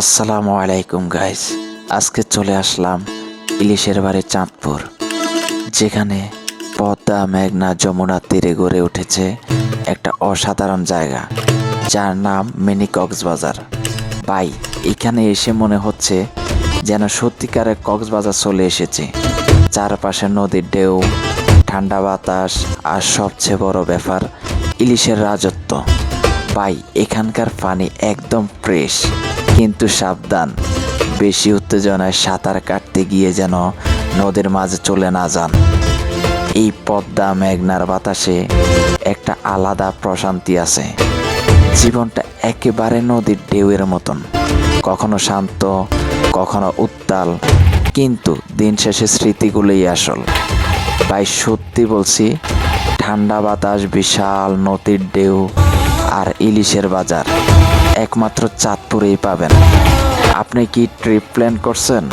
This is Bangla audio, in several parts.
আসসালামু আলাইকুম গাইস আজকে চলে আসলাম ইলিশের বাড়ি চাঁদপুর, যেখানে পদ্মা, মেঘনা, যমুনা তীরে গড়ে উঠেছে একটা অসাধারণ জায়গা, যার নাম মিনি কক্সবাজার। বাই এখানে এসে মনে হচ্ছে যেন সত্যিকারের কক্সবাজার চলে এসেছে। চারপাশে নদীর ঢেউ, ঠান্ডা বাতাস আর সবচেয়ে বড় ব্যাপার, ইলিশের রাজত্ব। ভাই, এখানকার পানি একদম ফ্রেশ কিন্তু সাবধান। বেশি উত্তেজনায় সাঁতার কাটতে গিয়ে যেন নদীর মাঝে চলে না যান। এই পদ্মা মেঘনার বাতাসে একটা আলাদা প্রশান্তি আছে। জীবনটা একেবারে নদীর ঢেউয়ের মতন। কখনো শান্ত, কখনো উত্তাল, কিন্তু দিন শেষে স্মৃতিগুলোই আসল। ভাই সত্যি বলছি, ঠান্ডা বাতাস, বিশাল নদীর ঢেউ আর ইলিশের বাজার। একমাত্র চাঁদপুরেই পাবেন। আপনি কি ট্রিপ প্ল্যান করছেন?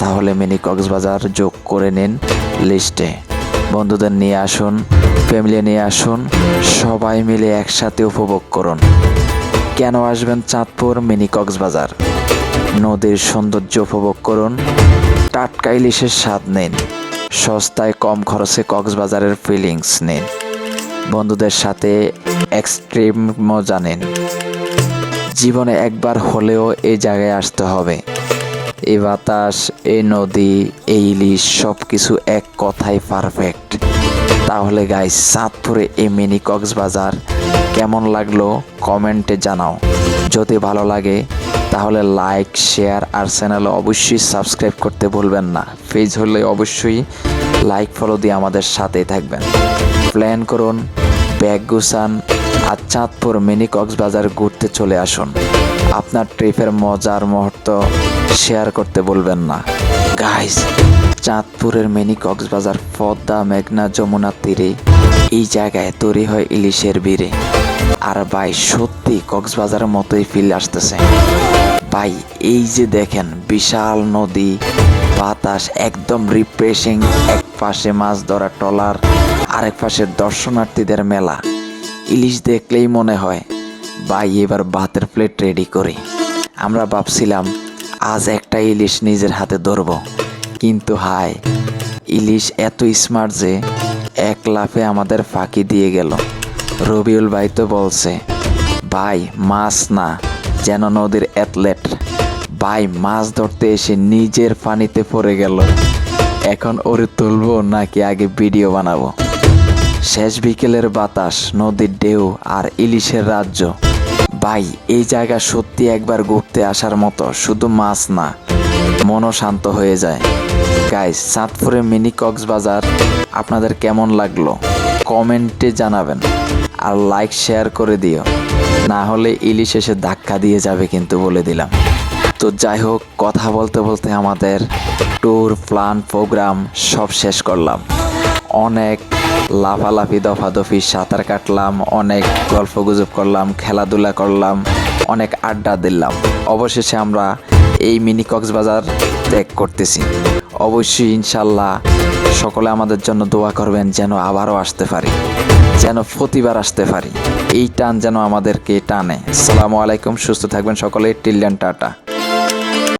তাহলে মিনি কক্সবাজার যোগ করে নিন লিস্টে। বন্ধুদের নিয়ে আসুন, ফ্যামিলি নিয়ে আসুন, সবাই মিলে একসাথে উপভোগ করুন। কেন আসবেন চাঁদপুর মিনি কক্সবাজার? নদীর সৌন্দর্য উপভোগ করুন, টাটকা ইলিশের স্বাদ নিন, সস্তায় কম খরচে কক্সবাজারের ফিলিংস নিন। বন্ধুদের সাথে এক্সট্রিম মজা নিন। জীবনে একবার হলেও এই জায়গায় আসতে হবে। এই বাতাস এই নদী এই ইলিশ সব কিছু এক কথায় পারফেক্ট তাহলে গাইস চাঁদপুরে এই মিনি কক্সবাজার কেমন লাগল কমেন্টে জানাও। যদি ভালো লাগে, তাহলে লাইক শেয়ার আর চ্যানেলে অবশ্যই সাবস্ক্রাইব করতে ভুলবেন না। পেজ হলে অবশ্যই লাইক ফলো দিয়ে আমাদের সাথেই থাকবেন। প্ল্যান করুন ব্যাগ গুছান আর চাঁদপুর মিনি কক্সবাজার ঘুরতে চলে আসুন। আপনার ট্রিপের মজার মুহূর্ত শেয়ার করতে বলবেন না। গাইস চাঁদপুরের মিনি কক্সবাজার পদ্মা, মেঘনা, যমুনা তীরে এই জায়গায় তৈরি হয় ইলিশের বীরে আর ভাই, সত্যি কক্সবাজারের মতোই ফিল আসতেছে। ভাই, এই যে দেখেন, বিশাল নদী, বাতাস, একদম রিফ্রেশিং এক পাশে মাছ ধরা ট্রলার আরেক পাশে দর্শনার্থীদের মেলা। ইলিশ দেখলেই মনে হয়, ভাই, এবার ভাতের প্লেট রেডি করি। আমরা ভাবছিলাম, আজ একটা ইলিশ নিজের হাতে ধরব। কিন্তু হায়, ইলিশ এত স্মার্ট যে এক লাফে আমাদের ফাঁকি দিয়ে গেল। রবিউল ভাই তো বলছে, ভাই, মাছ না, যেন নদীর অ্যাথলেট ভাই, মাছ ধরতে এসে নিজের পানিতে পড়ে গেল। এখন ওরে তুলবো নাকি আগে ভিডিও বানাবো? শেষ বিকেলের বাতাস, নদীর ঢেউ আর ইলিশের রাজ্য। ভাই, এই জায়গা সত্যি একবার ঘুরতে আসার মতো, শুধু মাছ না, মনও শান্ত হয়ে যায়। গাইস চাঁদপুরে মিনি কক্সবাজার আপনাদের কেমন লাগল? কমেন্টে জানাবেন আর লাইক, শেয়ার করে দিও। না হলে ইলিশ এসে ধাক্কা দিয়ে যাবে কিন্তু বলে দিলাম। তো যাই হোক, কথা বলতে বলতে আমাদের ট্যুর প্ল্যান প্রোগ্রাম সব শেষ করলাম। অনেক লাফালাফি, দফাদফি, সাঁতার কাটলাম, অনেক গল্প গুজব করলাম, খেলাধুলা করলাম, অনেক আড্ডা দিলাম। অবশেষে আমরা এই মিনি কক্সবাজার ত্যাগ করতেছি। অবশ্যই ইনশাল্লাহ সকলে আমাদের জন্য দোয়া করবেন যেন আবারও আসতে পারি, যেন প্রতিবার আসতে পারি। এই টান যেন আমাদেরকে টানে। আসসালামু আলাইকুম, সুস্থ থাকবেন সকলে। টিল্লিয়ান টাটা।